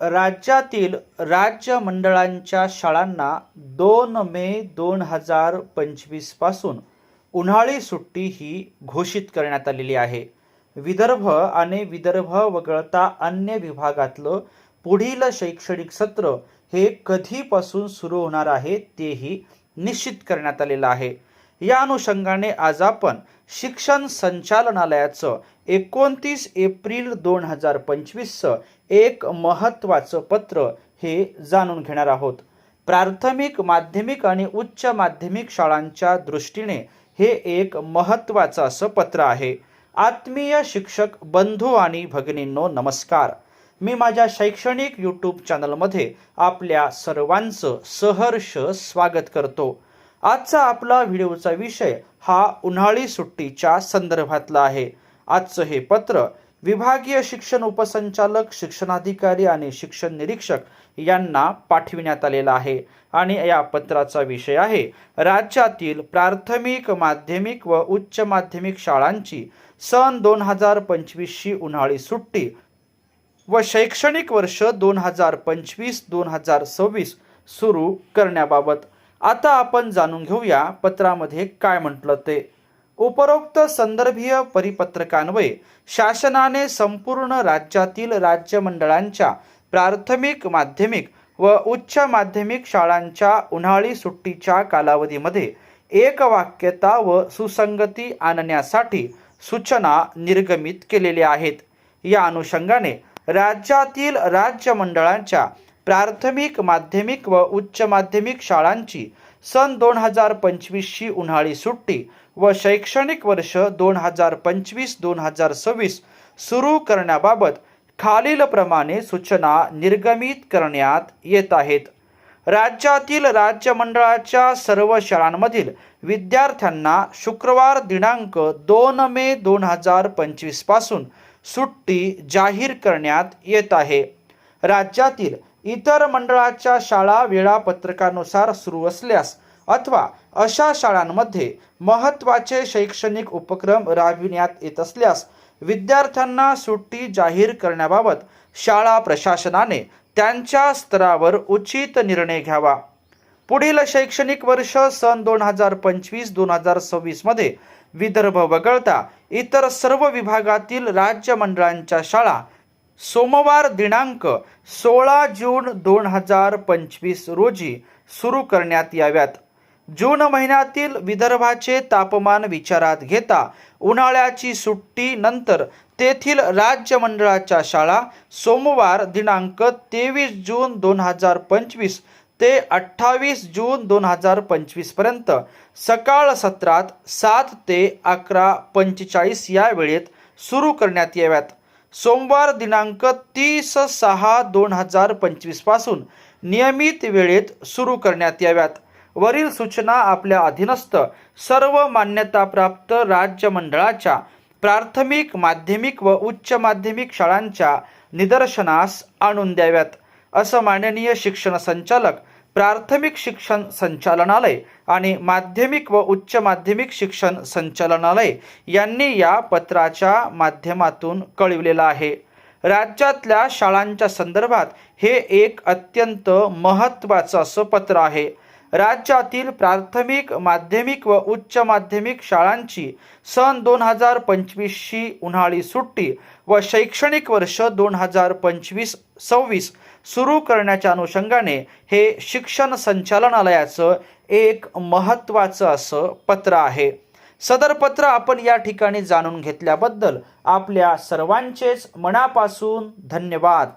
राज्यातील राज्य मंडळांच्या शाळांना दोन मे दोन हजार पंचवीसपासून उन्हाळी सुट्टी ही घोषित करण्यात आलेली आहे. विदर्भ आणि विदर्भ वगळता अन्य विभागातलं पुढील शैक्षणिक सत्र हे कधीपासून सुरू होणार आहे तेही निश्चित करण्यात आलेलं आहे. या अनुषंगाने आज आपण शिक्षण संचालनालयाचं एकोणतीस एप्रिल दोन हजार पंचवीसचं एक महत्त्वाचं पत्र हे जाणून घेणार आहोत. प्राथमिक माध्यमिक आणि उच्च माध्यमिक शाळांच्या दृष्टीने हे एक महत्त्वाचं असं पत्र आहे. आत्मीय शिक्षक बंधू आणि भगिनींनो नमस्कार. मी माझ्या शैक्षणिक यूट्यूब चॅनलमध्ये आपल्या सर्वांचं सहर्ष स्वागत करतो. आजचा आपला व्हिडिओचा विषय हा उन्हाळी सुट्टीच्या संदर्भातला आहे. आजचं हे पत्र विभागीय शिक्षण उपसंचालक शिक्षणाधिकारी आणि शिक्षण निरीक्षक यांना पाठविण्यात आलेला आहे. आणि या पत्राचा विषय आहे राज्यातील प्राथमिक माध्यमिक व उच्च माध्यमिक शाळांची सन दोन हजार पंचवीसची उन्हाळी सुट्टी व शैक्षणिक वर्ष दोन हजार पंचवीस दोन हजार सव्वीस सुरू करण्याबाबत. आता आपण जाणून घेऊया पत्रामध्ये काय म्हटलं ते. उपरोक्त संदर्भीय परिपत्रकान्वये शासनाने संपूर्ण राज्यातील राज्य मंडळांच्या प्राथमिक माध्यमिक व उच्च माध्यमिक शाळांच्या उन्हाळी सुट्टीच्या कालावधीमध्ये एकवाक्यता व सुसंगती आणण्यासाठी सूचना निर्गमित केलेल्या आहेत. या अनुषंगाने राज्यातील राज्य मंडळांच्या प्राथमिक माध्यमिक व उच्च माध्यमिक शाळांची सन दोन हजार पंचवीसची उन्हाळी सुट्टी व शैक्षणिक वर्ष दोन हजार पंचवीस दोन हजार सव्वीस सुरू करण्याबाबत खालीलप्रमाणे सूचना निर्गमित करण्यात येत आहेत. राज्यातील राज्य मंडळाच्या सर्व शाळांमधील विद्यार्थ्यांना शुक्रवार दिनांक दोन मे दोन हजार पंचवीसपासून सुट्टी जाहीर करण्यात येत आहे. राज्यातील इतर मंडळाच्या शाळा वेळापत्रकानुसार सुरू असल्यास अथवा अशा शाळांमध्ये महत्त्वाचे शैक्षणिक उपक्रम राबविण्यात येत असल्यास विद्यार्थ्यांना सुट्टी जाहीर करण्याबाबत शाळा प्रशासनाने त्यांच्या स्तरावर उचित निर्णय घ्यावा. पुढील शैक्षणिक वर्ष सन दोन हजार पंचवीस दोन हजार सव्वीसमध्ये विदर्भ वगळता इतर सर्व विभागातील राज्य मंडळांच्या शाळा सोमवार दिनांक सोळा जून दोन हजार पंचवीस रोजी सुरू करण्यात याव्यात. जून महिन्यातील विदर्भाचे तापमान विचारात घेता उन्हाळ्याची सुट्टी नंतर तेथील राज्य मंडळाच्या शाळा सोमवार दिनांक तेवीस जून दोन हजार पंचवीस ते अठ्ठावीस जून दोन हजार पंचवीसपर्यंत सकाळ सत्रात सात ते अकरा पंचेचाळीस या वेळेत सुरू करण्यात याव्यात. सोमवार दिनांक तीस सहा दोन हजार पंचवीसपासून नियमित वेळेत सुरू करण्यात याव्यात. वरील सूचना आपल्या अधीनस्थ सर्व मान्यताप्राप्त राज्य मंडळाच्या प्राथमिक माध्यमिक व उच्च माध्यमिक शाळांच्या निदर्शनास आणून द्याव्यात. असं माननीय शिक्षण संचालक प्राथमिक शिक्षण संचालनालय आणि माध्यमिक व उच्च माध्यमिक शिक्षण संचालनालय यांनी या पत्राच्या माध्यमातून कळविलेलं आहे. राज्यातल्या शाळांच्या संदर्भात हे एक अत्यंत महत्त्वाचं असं पत्र आहे. राज्यातील प्राथमिक माध्यमिक व उच्च माध्यमिक शाळांची सन दोन हजार पंचवीसची उन्हाळी सुट्टी व शैक्षणिक वर्ष दोन हजार पंचवीस सव्वीस सुरू करण्याच्या अनुषंगाने हे शिक्षण संचालनालयाचं एक महत्त्वाचं असं पत्र आहे. सदर पत्र आपण या ठिकाणी जाणून घेतल्याबद्दल आपल्या सर्वांचेच मनापासून धन्यवाद.